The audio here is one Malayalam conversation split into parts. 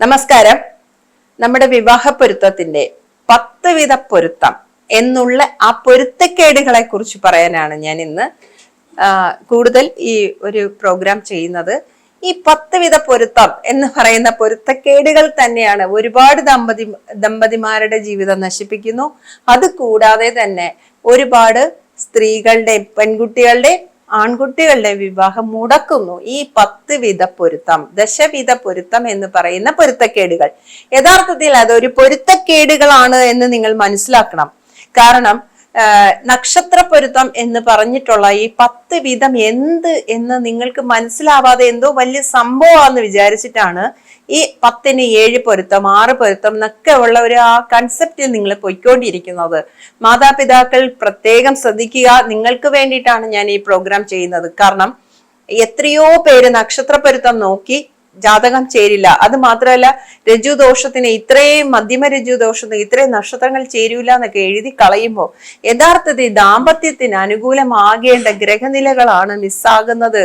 നമസ്കാരം. നമ്മുടെ വിവാഹ പൊരുത്തത്തിന്റെ പത്ത് വിധ പൊരുത്തം എന്നുള്ള ആ പൊരുത്തക്കേടുകളെ കുറിച്ച് പറയാനാണ് ഞാൻ ഇന്ന് കൂടുതൽ ഈ ഒരു പ്രോഗ്രാം ചെയ്യുന്നത്. ഈ പത്ത് വിധ പൊരുത്തം എന്ന് പറയുന്ന പൊരുത്തക്കേടുകൾ തന്നെയാണ് ഒരുപാട് ദമ്പതി ദമ്പതിമാരുടെ ജീവിതം നശിപ്പിക്കുന്നു. അത് കൂടാതെ തന്നെ ഒരുപാട് സ്ത്രീകളുടെ പെൺകുട്ടികളുടെ ആൺകുട്ടികളുടെ വിവാഹം മുടക്കുന്നു. ഈ പത്ത് വിധ പൊരുത്തം ദശവിധ പൊരുത്തം എന്ന് പറയുന്ന പൊരുത്തക്കേടുകൾ. യഥാർത്ഥത്തിൽ അതൊരു പൊരുത്തക്കേടുകളാണ് എന്ന് നിങ്ങൾ മനസ്സിലാക്കണം. കാരണം നക്ഷത്ര പൊരുത്തം എന്ന് പറഞ്ഞിട്ടുള്ള ഈ പത്ത് വിധം എന്ത് എന്ന് നിങ്ങൾക്ക് മനസ്സിലാവാതെ എന്തോ വലിയ സംഭവമാണെന്ന് വിചാരിച്ചിട്ടാണ് ഈ പത്തിന് ഏഴ് പൊരുത്തം ആറ് പൊരുത്തം എന്നൊക്കെ ഉള്ള ഒരു ആ കൺസെപ്റ്റിൽ നിങ്ങൾ പൊയ്ക്കൊണ്ടിരിക്കുന്നത്. മാതാപിതാക്കൾ പ്രത്യേകം ശ്രദ്ധിക്കുക. നിങ്ങൾക്ക് വേണ്ടിയിട്ടാണ് ഞാൻ ഈ പ്രോഗ്രാം ചെയ്യുന്നത്. കാരണം എത്രയോ പേര് നക്ഷത്ര പൊരുത്തം നോക്കി ജാതകം ചേരില്ല. അത് മാത്രമല്ല രജു ദോഷത്തിന് ഇത്രയും മധ്യമ രജു ദോഷത്തിന് ഇത്രയും നക്ഷത്രങ്ങൾ ചേരൂല എന്നൊക്കെ എഴുതി കളയുമ്പോൾ യഥാർത്ഥത്തിൽ ദാമ്പത്യത്തിന് അനുകൂലമാകേണ്ട ഗ്രഹനിലകളാണ് മിസ്സാകുന്നത്.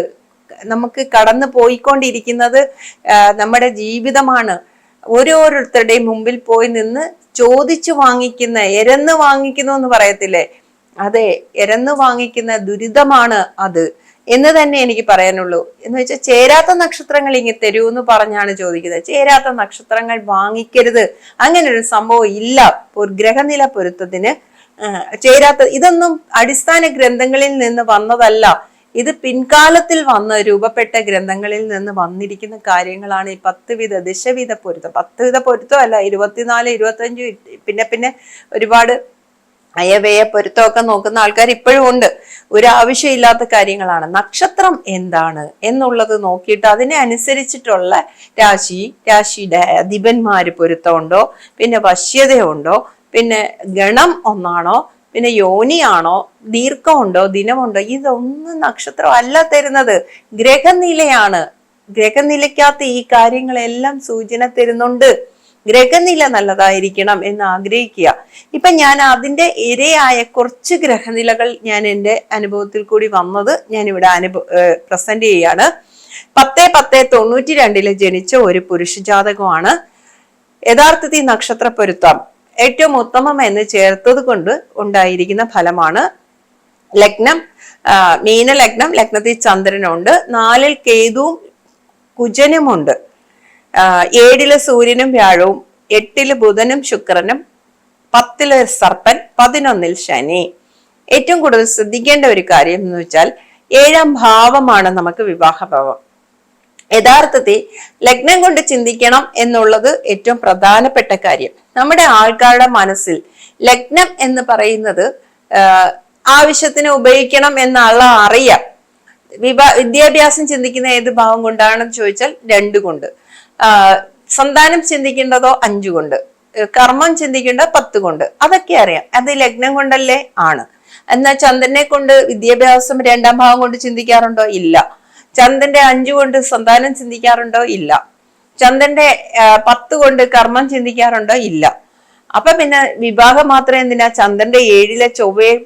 നമുക്ക് കടന്നു പോയിക്കൊണ്ടിരിക്കുന്നത് നമ്മുടെ ജീവിതമാണ്. ഓരോരുത്തരുടെയും മുമ്പിൽ പോയി നിന്ന് ചോദിച്ചു വാങ്ങിക്കുന്ന എരന്ന് വാങ്ങിക്കുന്നു എന്ന് പറയത്തില്ലേ? അതെ എരന്ന് വാങ്ങിക്കുന്ന ദുരിതമാണ് അത് എന്ന് തന്നെ എനിക്ക് പറയാനുള്ളൂ. എന്ന് വെച്ചാൽ ചേരാത്ത നക്ഷത്രങ്ങൾ ഇങ്ങ് തരൂ എന്ന് പറഞ്ഞാണ് ചോദിക്കുന്നത്. ചേരാത്ത നക്ഷത്രങ്ങൾ വാങ്ങിക്കരുത്. അങ്ങനെ ഒരു സംഭവം ഇല്ല. ഗ്രഹനില പൊരുത്തത്തിന് ചേരാത്ത ഇതൊന്നും അടിസ്ഥാന ഗ്രന്ഥങ്ങളിൽ നിന്ന് വന്നതല്ല. ഇത് പിൻകാലത്തിൽ വന്ന രൂപപ്പെട്ട ഗ്രന്ഥങ്ങളിൽ നിന്ന് വന്നിരിക്കുന്ന കാര്യങ്ങളാണ് ഈ പത്ത് വിധ ദശവിധ പൊരുത്തം. പത്ത് വിധ പൊരുത്തം അല്ല ഇരുപത്തിനാല് ഇരുപത്തഞ്ച് പിന്നെ പിന്നെ ഒരുപാട് അയവയ പൊരുത്തമൊക്കെ നോക്കുന്ന ആൾക്കാർ ഇപ്പോഴും ഉണ്ട്. ഒരു ആവശ്യമില്ലാത്ത കാര്യങ്ങളാണ്. നക്ഷത്രം എന്താണ് എന്നുള്ളത് നോക്കിയിട്ട് അതിനെ അനുസരിച്ചിട്ടുള്ള രാശി രാശിയുടെ അധിപന്മാര് പൊരുത്തമുണ്ടോ? പിന്നെ വശ്യതയുണ്ടോ? പിന്നെ ഗണം ഒന്നാണോ? പിന്നെ യോനിയാണോ ദീർഘമുണ്ടോ ദിനമുണ്ടോ ഇതൊന്നും നക്ഷത്രം അല്ല തരുന്നത്. ഗ്രഹനിലയാണ്. ഗ്രഹനിലയ്ക്കകത്ത് ഈ കാര്യങ്ങളെല്ലാം സൂചന തരുന്നുണ്ട്. ഗ്രഹനില നല്ലതായിരിക്കണം എന്ന് ആഗ്രഹിക്കുക. ഇപ്പൊ ഞാൻ അതിന്റെ ഇരയായ കുറച്ച് ഗ്രഹനിലകൾ ഞാൻ എന്റെ അനുഭവത്തിൽ കൂടി വന്നത് ഞാൻ ഇവിടെ അനുഭവ പ്രസന്റ് ചെയ്യാണ്. പത്ത് പത്ത് തൊണ്ണൂറ്റി രണ്ടിൽ ജനിച്ച ഒരു പുരുഷ ജാതകമാണ് യഥാർത്ഥത്തിൽ നക്ഷത്ര പൊരുത്തം ഏറ്റവും ഉത്തമം എന്ന് ചേർത്തത് കൊണ്ട് ഉണ്ടായിരിക്കുന്ന ഫലമാണ് ലഗ്നം. മീനലഗ്നം ലഗ്നത്തിൽ ചന്ദ്രനുണ്ട്. നാലിൽ കേതുവും കുജനുമുണ്ട്. ഏഴിൽ സൂര്യനും വ്യാഴവും എട്ടിൽ ബുധനും ശുക്രനും പത്തിൽ സർപ്പൻ പതിനൊന്നിൽ ശനി. ഏറ്റവും കൂടുതൽ ശ്രദ്ധിക്കേണ്ട ഒരു കാര്യം എന്ന് വെച്ചാൽ ഏഴാം ഭാവമാണ് നമുക്ക് വിവാഹ ഭാവം. യഥാർത്ഥത്തിൽ ലഗ്നം കൊണ്ട് ചിന്തിക്കണം എന്നുള്ളത് ഏറ്റവും പ്രധാനപ്പെട്ട കാര്യം. നമ്മുടെ ആൾക്കാരുടെ മനസ്സിൽ ലഗ്നം എന്ന് പറയുന്നത് ആവശ്യത്തിന് ഉപയോഗിക്കണം എന്നുള്ള അറിയാം. വിവാ വിദ്യാഭ്യാസം ചിന്തിക്കുന്ന ഏത് ഭാവം കൊണ്ടാണെന്ന് ചോദിച്ചാൽ രണ്ടു കൊണ്ട്. സന്താനം ചിന്തിക്കേണ്ടതോ അഞ്ചു കൊണ്ട്. കർമ്മം ചിന്തിക്കേണ്ടത് പത്ത് കൊണ്ട്. അതൊക്കെ അറിയാം. അത് ലഗ്നം കൊണ്ടല്ലേ ആണ്. എന്നാൽ ചന്ദ്രനെ കൊണ്ട് വിദ്യാഭ്യാസം രണ്ടാം ഭാവം കൊണ്ട് ചിന്തിക്കാറുണ്ടോ? ഇല്ല. ചന്ദ്രന്റെ അഞ്ചു കൊണ്ട് സന്താനം ചിന്തിക്കാറുണ്ടോ? ഇല്ല. ചന്ദ്രന്റെ ആ, പത്ത് കൊണ്ട് കർമ്മം ചിന്തിക്കാറുണ്ടോ? ഇല്ല. അപ്പൊ പിന്നെ വിവാഹം മാത്രം എന്തിനാ ചന്ദ്രന്റെ ഏഴിലെ ചൊവ്വയും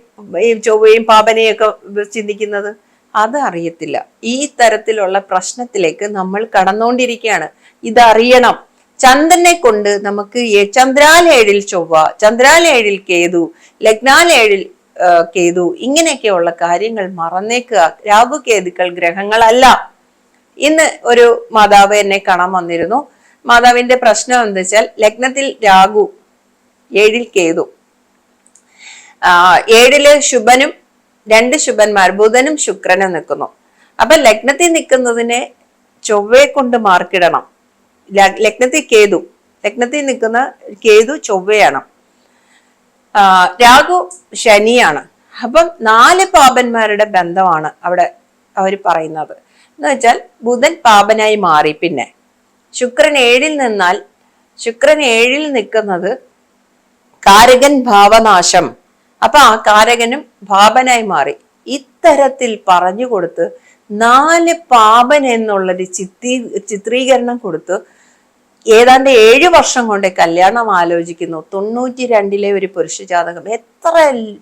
ചൊവ്വയും പാപനയും ഒക്കെ ചിന്തിക്കുന്നത്? അത് അറിയത്തില്ല. ഈ തരത്തിലുള്ള പ്രശ്നത്തിലേക്ക് നമ്മൾ കടന്നുകൊണ്ടിരിക്കുകയാണ് ഇതറിയണം. ചന്ദ്രനെ കൊണ്ട് നമുക്ക് ഏഴിൽ ചൊവ്വ ചന്ദ്രാൽ ഏഴിൽ കേതു ആ, കേതു. ഇങ്ങനെയൊക്കെയുള്ള കാര്യങ്ങൾ മറന്നേക്കുക. രാഹു കേതുക്കൾ ഗ്രഹങ്ങളല്ല. ഇന്ന് ഒരു മാതാവ് എന്നെ കാണാൻ വന്നിരുന്നു. മാതാവിന്റെ പ്രശ്നം എന്താ വെച്ചാൽ ലഗ്നത്തിൽ രാഹു ഏഴിൽ കേതു. ഏഴിൽ ശുഭനും രണ്ട് ശുഭന്മാർ ബുധനും ശുക്രനും നിൽക്കുന്നു. അപ്പൊ ലഗ്നത്തിൽ നിൽക്കുന്നതിനെ ചൊവ്വയെ കൊണ്ട് മാർക്കിടണം. ലഗ്നത്തിൽ കേതു. ലഗ്നത്തിൽ നിൽക്കുന്ന കേതു ചൊവ്വയാണ്. രാഹു ശനിയാണ്. അപ്പം നാല് പാപന്മാരുടെ ബന്ധമാണ് അവിടെ അവർ പറയുന്നത്. എന്ന് വെച്ചാൽ ബുധൻ പാപനായി മാറി പിന്നെ. ശുക്രൻ ഏഴിൽ നിന്നാൽ ശുക്രൻ ഏഴിൽ നിൽക്കുന്നത് കാരകൻ ഭാവനാശം. അപ്പൊ ആ കാരകനും ഭാവനായി മാറി. ഇത്തരത്തിൽ പറഞ്ഞു കൊടുത്ത് നാല് പാപൻ എന്നുള്ളൊരു ചിത്രീ ചിത്രീകരണം കൊടുത്ത് ഏതാണ്ട് ഏഴു വർഷം കൊണ്ട് കല്യാണം ആലോചിക്കുന്നു. തൊണ്ണൂറ്റി രണ്ടിലെ ഒരു പുരുഷ ജാതകം. എത്ര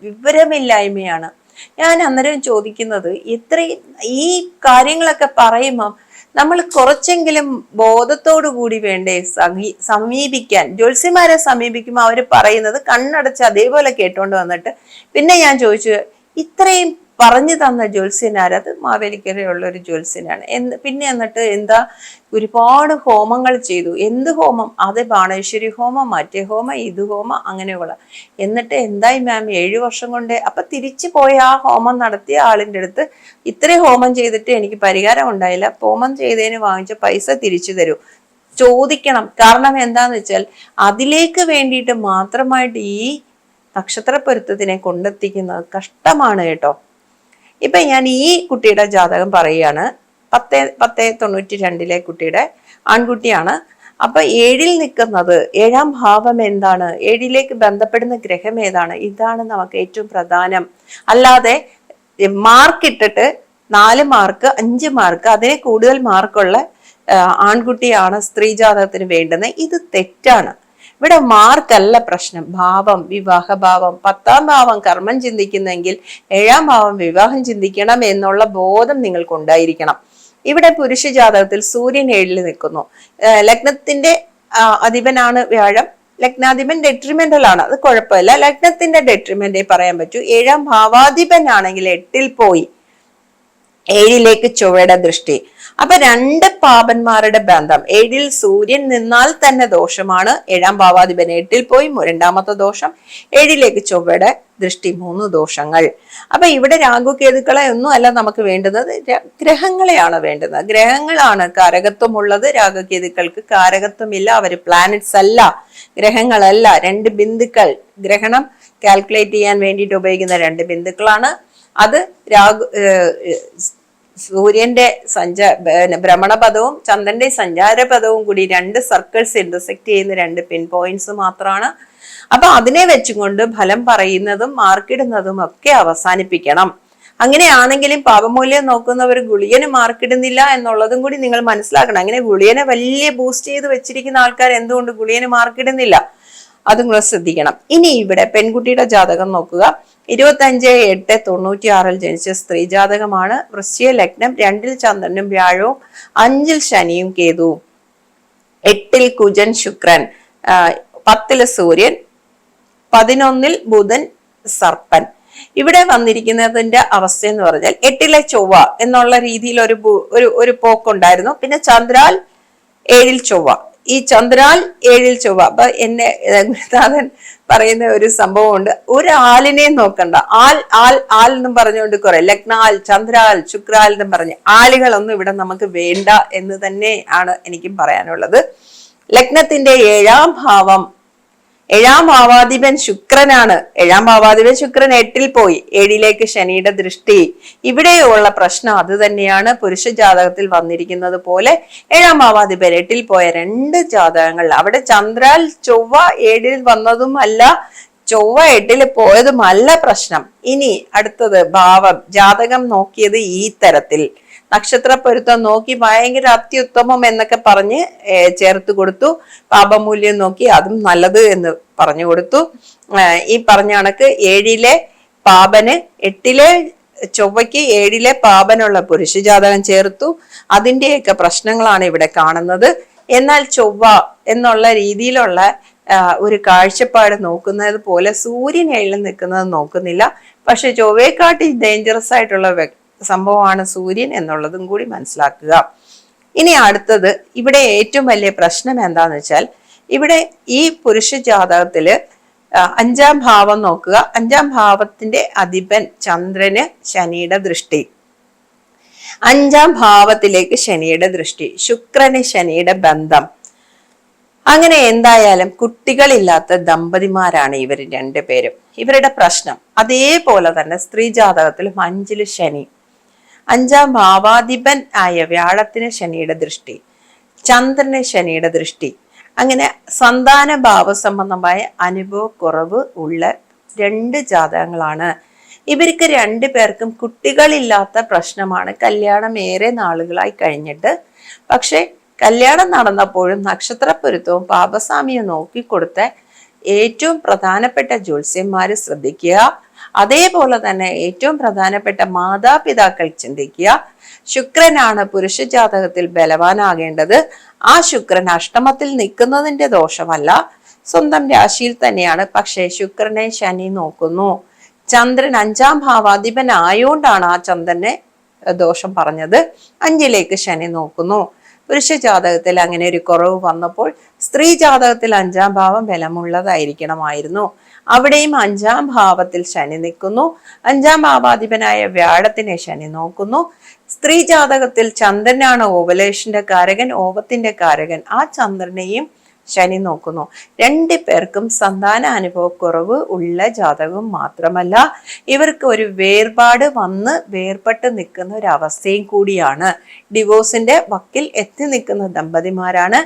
വിവരമില്ലായ്മയാണ്. ഞാൻ അന്നേരം ചോദിക്കുന്നത് ഇത്രയും ഈ കാര്യങ്ങളൊക്കെ പറയുമ്പം നമ്മൾ കുറച്ചെങ്കിലും ബോധത്തോടു കൂടി വേണ്ടേ സമീ സമീപിക്കാൻ? ജ്യോത്സ്യമാരെ സമീപിക്കുമ്പോൾ അവർ പറയുന്നത് കണ്ണടച്ച് അതേപോലെ കേട്ടോണ്ട് വന്നിട്ട് പിന്നെ ഞാൻ ചോദിച്ചു ഇത്രയും പറഞ്ഞു തന്ന ജ്യോത്സ്യനാര് അത് മാവേലിക്കരയുള്ള ഒരു ജ്യോത്സ്യനാണ്. എന്ന് പിന്നെ എന്നിട്ട് എന്താ ഒരുപാട് ഹോമങ്ങൾ ചെയ്തു. എന്ത് ഹോമം? അത് ബാണേശ്വരി ഹോമം മറ്റേ ഹോമം ഇത് ഹോമം അങ്ങനെയുള്ള. എന്നിട്ട് എന്തായി മാം ഏഴു വർഷം കൊണ്ട് അപ്പൊ തിരിച്ചു പോയ ആ ഹോമം നടത്തിയ ആളിന്റെ അടുത്ത് ഇത്രയും ഹോമം ചെയ്തിട്ട് എനിക്ക് പരിഹാരം ഉണ്ടായില്ല. ഹോമം ചെയ്തതിന് വാങ്ങിച്ച പൈസ തിരിച്ചു തരൂ. ചോദിക്കണം. കാരണം എന്താന്ന് വെച്ചാൽ അതിലേക്ക് വേണ്ടിയിട്ട് മാത്രമായിട്ട് ഈ നക്ഷത്ര പൊരുത്തത്തിനെ കൊണ്ടെത്തിക്കുന്നത് കഷ്ടമാണ് കേട്ടോ. ഇപ്പൊ ഞാൻ ഈ കുട്ടിയുടെ ജാതകം പറയുകയാണ്. പത്ത് പത്ത് തൊണ്ണൂറ്റി രണ്ടിലെ കുട്ടിയുടെ ആൺകുട്ടിയാണ്. അപ്പൊ ഏഴിൽ നിൽക്കുന്നത് ഏഴാം ഭാവം എന്താണ്? ഏഴിലേക്ക് ബന്ധപ്പെടുന്ന ഗ്രഹം ഏതാണ്? ഇതാണ് നമുക്ക് ഏറ്റവും പ്രധാനം. അല്ലാതെ മാർക്ക് ഇട്ടിട്ട് നാല് മാർക്ക് അഞ്ച് മാർക്ക് അതിനെ കൂടുതൽ മാർക്കുള്ള ആൺകുട്ടിയാണ് സ്ത്രീ ജാതകത്തിന് വേണ്ടുന്നത്. ഇത് തെറ്റാണ്. ഇവിടെ മാർക്കല്ല പ്രശ്നം. ഭാവം വിവാഹ ഭാവം പത്താം ഭാവം കർമ്മം ചിന്തിക്കുന്നെങ്കിൽ ഏഴാം ഭാവം വിവാഹം ചിന്തിക്കണം എന്നുള്ള ബോധം നിങ്ങൾക്കുണ്ടായിരിക്കണം. ഇവിടെ പുരുഷ ജാതകത്തിൽ സൂര്യൻ ഏഴിൽ നിൽക്കുന്നു. ലഗ്നത്തിന്റെ അധിപനാണ് വ്യാഴം. ലഗ്നാധിപൻ ഡെട്രിമെന്റൽ ആണ്. അത് കുഴപ്പമില്ല. ലഗ്നത്തിന്റെ ഡെട്രിമെന്റേ പറയാൻ പറ്റൂ. ഏഴാം ഭാവാധിപനാണെങ്കിൽ എട്ടിൽ പോയി. ഏഴിലേക്ക് ചൊവ്വയുടെ ദൃഷ്ടി. അപ്പൊ രണ്ട് പാപന്മാരുടെ ബന്ധം. ഏഴിൽ സൂര്യൻ നിന്നാൽ തന്നെ ദോഷമാണ്. ഏഴാം ഭാവാധിപൻ എട്ടിൽ പോയി രണ്ടാമത്തെ ദോഷം. ഏഴിലേക്ക് ചൊവ്വയുടെ ദൃഷ്ടി മൂന്ന് ദോഷങ്ങൾ. അപ്പൊ ഇവിടെ രാഹുകേതുക്കളെ ഒന്നും അല്ല നമുക്ക് വേണ്ടുന്നത്. ര- ഗ്രഹങ്ങളെയാണ് വേണ്ടുന്നത്. ഗ്രഹങ്ങളാണ് കാരകത്വമുള്ളത്. രാഹുകേതുക്കൾക്ക് കാരകത്വമില്ല. അവർ പ്ലാനറ്റ്സ് അല്ല. ഗ്രഹങ്ങളല്ല. രണ്ട് ബിന്ദുക്കൾ. ഗ്രഹണം കാൽക്കുലേറ്റ് ചെയ്യാൻ വേണ്ടിയിട്ട് ഉപയോഗിക്കുന്ന രണ്ട് ബിന്ദുക്കളാണ്. അത് ഏർ, സൂര്യന്റെ സഞ്ച ഭ്രമണപഥവും ചന്ദ്രന്റെ സഞ്ചാരപഥവും കൂടി രണ്ട് സർക്കിൾസ് ഇന്റർസെക്ട് ചെയ്യുന്ന രണ്ട് പിൻ പോയിന്റ്സ് മാത്രമാണ് അപ്പൊ അതിനെ വെച്ചുകൊണ്ട് ഫലം പറയുന്നതും മാർക്കിടുന്നതും ഒക്കെ അവസാനിപ്പിക്കണം. അങ്ങനെയാണെങ്കിലും പാപമൂല്യം നോക്കുന്നവർ ഗുളിയന് മാർക്കിടുന്നില്ല എന്നുള്ളതും കൂടി നിങ്ങൾ മനസ്സിലാക്കണം. അങ്ങനെ ഗുളിയനെ വലിയ ബൂസ്റ്റ് ചെയ്ത് വെച്ചിരിക്കുന്ന ആൾക്കാർ എന്തുകൊണ്ട് ഗുളിയന് മാർക്കിടുന്നില്ല അതും കൂടെ ശ്രദ്ധിക്കണം. ഇനി ഇവിടെ പെൺകുട്ടിയുടെ ജാതകം നോക്കുക. ഇരുപത്തി അഞ്ച് എട്ട് തൊണ്ണൂറ്റി ആറിൽ ജനിച്ച സ്ത്രീ ജാതകമാണ്. വൃശ്ചിക ലഗ്നം രണ്ടിൽ ചന്ദ്രനും വ്യാഴവും അഞ്ചിൽ ശനിയും കേതുവും എട്ടിൽ കുജൻ ശുക്രൻ പത്തിൽ സൂര്യൻ പതിനൊന്നിൽ ബുധൻ സർപ്പൻ. ഇവിടെ വന്നിരിക്കുന്നതിന്റെ അവസ്ഥ എന്ന് പറഞ്ഞാൽ എട്ടിലെ ചൊവ്വ എന്നുള്ള രീതിയിൽ ഒരു ഒരു ഒരു പോക്കുണ്ടായിരുന്നു. പിന്നെ ചന്ദ്രാൽ ഏഴിൽ ചൊവ്വ. ഈ ചന്ദ്രാൽ ഏഴിൽ ചൊവ്വ. അപ്പൊ എന്നെ രഘുനാഥൻ പറയുന്ന ഒരു സംഭവമുണ്ട്. ഒരു ആലിനെ നോക്കണ്ട. ആൽ ആൽ ആൽ എന്നും പറഞ്ഞുകൊണ്ട് കുറെ. ലഗ്നാൽ ചന്ദ്രാൽ ശുക്രാൽ എന്നും പറഞ്ഞ്. ആലുകളൊന്നും ഇവിടെ നമുക്ക് വേണ്ട എന്ന് തന്നെ ആണ് എനിക്കും പറയാനുള്ളത്. ലഗ്നത്തിന്റെ ഏഴാം ഭാവം ഏഴാം ഭാവാധിപൻ ശുക്രനാണ്. ഏഴാം ഭാവാധിപൻ ശുക്രൻ എട്ടിൽ പോയി. ഏഴിലേക്ക് ശനിയുടെ ദൃഷ്ടി. ഇവിടെയുള്ള പ്രശ്നം അത് തന്നെയാണ്. പുരുഷ ജാതകത്തിൽ വന്നിരിക്കുന്നത് പോലെ ഏഴാം ഭാവാധിപൻ എട്ടിൽ പോയ രണ്ട് ജാതകങ്ങൾ. അവിടെ ചന്ദ്രാൽ ചൊവ്വ ഏഴിൽ വന്നതും അല്ല ചൊവ്വ എട്ടിൽ പോയതുമല്ല പ്രശ്നം. ഇനി അടുത്തത് ഭാവം. ജാതകം നോക്കിയത് ഈ തരത്തിൽ. നക്ഷത്ര പൊരുത്തം നോക്കി ഭയങ്കര അത്യുത്തമം എന്നൊക്കെ പറഞ്ഞ് ചേർത്ത് കൊടുത്തു. പാപമൂല്യം നോക്കി അതും നല്ലത് എന്ന് പറഞ്ഞു കൊടുത്തു. ഈ പറഞ്ഞ കണക്ക് ഏഴിലെ പാപന് എട്ടിലെ ചൊവ്വയ്ക്ക് ഏഴിലെ പാപനുള്ള പുരുഷ ജാതകം ചേർത്തു. അതിന്റെയൊക്കെ പ്രശ്നങ്ങളാണ് ഇവിടെ കാണുന്നത്. എന്നാൽ ചൊവ്വ എന്നുള്ള രീതിയിലുള്ള ഒരു കാഴ്ചപ്പാട് നോക്കുന്നത് പോലെ സൂര്യൻ എഴുതി നിൽക്കുന്നത് നോക്കുന്നില്ല. പക്ഷെ ചൊവ്വയെക്കാട്ടി ഡേഞ്ചറസ് ആയിട്ടുള്ള സംഭവമാണ് സൂര്യൻ എന്നുള്ളതും കൂടി മനസ്സിലാക്കുക. ഇനി അടുത്തത് ഇവിടെ ഏറ്റവും വലിയ പ്രശ്നം എന്താന്ന് വെച്ചാൽ ഇവിടെ ഈ പുരുഷ ജാതകത്തിൽ അഞ്ചാം ഭാവം നോക്കുക. അഞ്ചാം ഭാവത്തിന്റെ അധിപൻ ചന്ദ്രന് ശനിയുടെ ദൃഷ്ടി. അഞ്ചാം ഭാവത്തിലേക്ക് ശനിയുടെ ദൃഷ്ടി ശുക്രന് ശനിയുടെ ബന്ധം. അങ്ങനെ എന്തായാലും കുട്ടികളില്ലാത്ത ദമ്പതിമാരാണ് ഇവർ രണ്ടുപേരും. ഇവരുടെ പ്രശ്നം അതേപോലെ തന്നെ സ്ത്രീ ജാതകത്തിലും അഞ്ചിൽ ശനി. അഞ്ചാം ഭാവാധിപൻ ആയ വ്യാഴത്തിന് ശനിയുടെ ദൃഷ്ടി ചന്ദ്രന് ശനിയുടെ ദൃഷ്ടി. അങ്ങനെ സന്താന ഭാവ സംബന്ധമായ അനുഭവക്കുറവ് ഉള്ള രണ്ട് ജാതകങ്ങളാണ്. ഇവർക്ക് രണ്ടു പേർക്കും കുട്ടികളില്ലാത്ത പ്രശ്നമാണ്. കല്യാണം ഏറെ നാളുകളായി കഴിഞ്ഞിട്ട്. പക്ഷെ കല്യാണം നടന്നപ്പോഴും നക്ഷത്രപ്പൊരുത്തവും പാപസ്വാമിയും നോക്കിക്കൊടുത്ത ഏറ്റവും പ്രധാനപ്പെട്ട ജ്യോത്സ്യന്മാര് ശ്രദ്ധിക്കുക. അതേപോലെ തന്നെ ഏറ്റവും പ്രധാനപ്പെട്ട മാതാപിതാക്കൾ ചിന്തിക്കുക. ശുക്രനാണ് പുരുഷ ജാതകത്തിൽ ബലവാനാകേണ്ടത്. ആ ശുക്രൻ അഷ്ടമത്തിൽ നിൽക്കുന്നതിന്റെ ദോഷമല്ല. സ്വന്തം രാശിയിൽ തന്നെയാണ്. പക്ഷേ ശുക്രനെ ശനി നോക്കുന്നു. ചന്ദ്രൻ അഞ്ചാം ഭാവാധിപനായോണ്ടാണ് ആ ചന്ദ്രനെ ദോഷം പറഞ്ഞത്. അഞ്ചിലേക്ക് ശനി നോക്കുന്നു. പുരുഷ ജാതകത്തിൽ അങ്ങനെ ഒരു കുറവ് വന്നപ്പോൾ സ്ത്രീ ജാതകത്തിൽ അഞ്ചാം ഭാവം ബലമുള്ളതായിരിക്കണമായിരുന്നു. അവിടെയും അഞ്ചാം ഭാവത്തിൽ ശനി നിൽക്കുന്നു. അഞ്ചാം ഭാവാധിപനായ വ്യാഴത്തിനെ ശനി നോക്കുന്നു. സ്ത്രീ ജാതകത്തിൽ ചന്ദ്രനാണ് ഓവലേഷന്റെ കാരകൻ ഓവത്തിന്റെ കാരകൻ. ആ ചന്ദ്രനെയും ശനി നോക്കുന്നു. രണ്ടു പേർക്കും സന്താന അനുഭവക്കുറവ് ഉള്ള ജാതകം മാത്രമല്ല ഇവർക്ക് ഒരു വേർപാട് വന്ന് വേർപെട്ട് നിൽക്കുന്ന ഒരു അവസ്ഥയും കൂടിയാണ്. ഡിവോഴ്സിന്റെ വക്കിൽ എത്തി നിൽക്കുന്ന ദമ്പതിമാരാണ്.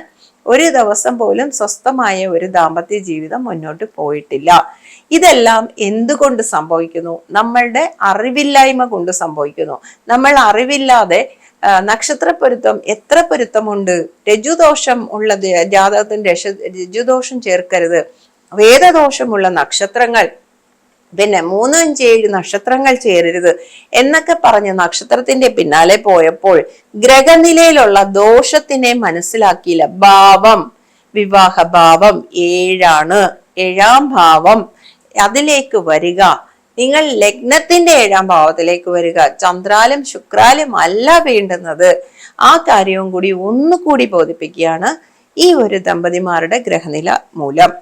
ഒരു ദിവസം പോലും സ്വസ്ഥമായ ഒരു ദാമ്പത്യ ജീവിതം മുന്നോട്ട് പോയിട്ടില്ല. ഇതെല്ലാം എന്തുകൊണ്ട് സംഭവിക്കുന്നു? നമ്മളുടെ അറിവില്ലായ്മ കൊണ്ട് സംഭവിക്കുന്നു. നമ്മൾ അറിവില്ലാതെ നക്ഷത്രപ്പൊരുത്തം എത്ര പൊരുത്തമുണ്ട്? രജുദോഷം ഉള്ളത് ജാതകത്തിന് രക്ഷ രജുദോഷം ചേർക്കരുത്. വേദദോഷമുള്ള നക്ഷത്രങ്ങൾ പിന്നെ മൂന്ന് അഞ്ച് ഏഴ് നക്ഷത്രങ്ങൾ ചേരരുത് എന്നൊക്കെ പറഞ്ഞ് നക്ഷത്രത്തിന്റെ പിന്നാലെ പോയപ്പോൾ ഗ്രഹനിലയിലുള്ള ദോഷത്തിനെ മനസ്സിലാക്കിയില്ല. ഭാവം വിവാഹ ഭാവം ഏഴാണ്. ഏഴാം ഭാവം അതിലേക്ക് വരിക. നിങ്ങൾ ലഗ്നത്തിന്റെ ഏഴാം ഭാവത്തിലേക്ക് വരിക. ചന്ദ്രാലും ശുക്രാലും അല്ല വേണ്ടുന്നത്. ആ കാര്യവും കൂടി ഒന്നുകൂടി ബോധിപ്പിക്കുകയാണ് ഈ ഒരു ദമ്പതിമാരുടെ ഗ്രഹനില മൂലം.